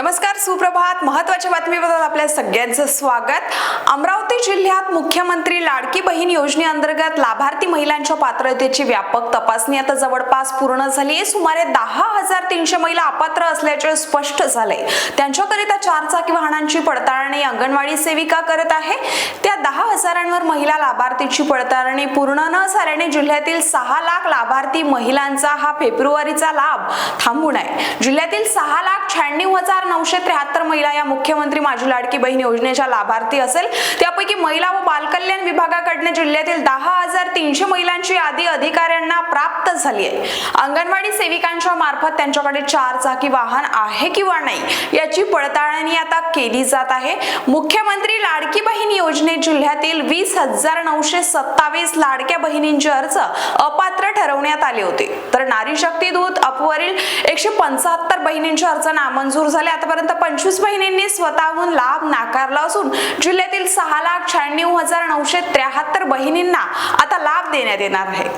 नमस्कार सुप्रभात. महत्त्वाच्या बातमीबद्दल आपल्या सगळ्यांचं स्वागत. अमरावती जिल्ह्यात मुख्यमंत्री लाडकी बहीण योजनेअंतर्गत लाभार्थी महिलांच्या पात्रतेची व्यापक तपासणी आता जवळपास पूर्ण झाली आहे. सुमारे दहा हजार तीनशे महिला अपात्र असल्याचे स्पष्ट झाले त्यांच्याकरिता चारचाकी वाहनांची पडताळणी अंगणवाडी सेविका करत आहे. त्या दहा हजारांवर महिला लाभार्थीची पडताळणी पूर्ण न झाल्याने जिल्ह्यातील सहा लाख लाभार्थी महिलांचा हा फेब्रुवारीचा लाभ थांबून आहे. जिल्ह्यातील सहा लाख शहाण्णव हजार नऊशे त्र्याहत्तर महिला या मुख्यमंत्री माझी लाडकी बहीण योजनेच्या लाभार्थी असेल. त्यापैकी महिला व बालकल्याण विभागाकडून जिल्ह्यातील दहा हजार तीनशे महिलांची यादी अधिकाऱ्यांना प्राप्त झाली आहे. अंगणवाडी सेविकांच्या मार्फत त्यांच्याकडे चार चाकी वाहन आहे किंवा नाही याची पडताळणी आता केली जात आहे. मुख्यमंत्री लाडकी बहीण योजनेत जिल्ह्यातील वीस हजार नऊशे सत्तावीस लाडक्या बहिणींचे अर्ज अपात्र ठरवण्यात आले होते. तर नारी पंचाहत्तर बहिणींच्या अर्ज नामंजूर झाले आतापर्यंत पंचवीस बहिणींनी स्वतःहून लाभ नाकारला असून जिल्ह्यातील सहा लाख शहाण्णव हजार नऊशे त्र्याहत्तर बहिणींना आता लाभ देण्यात येणार आहे.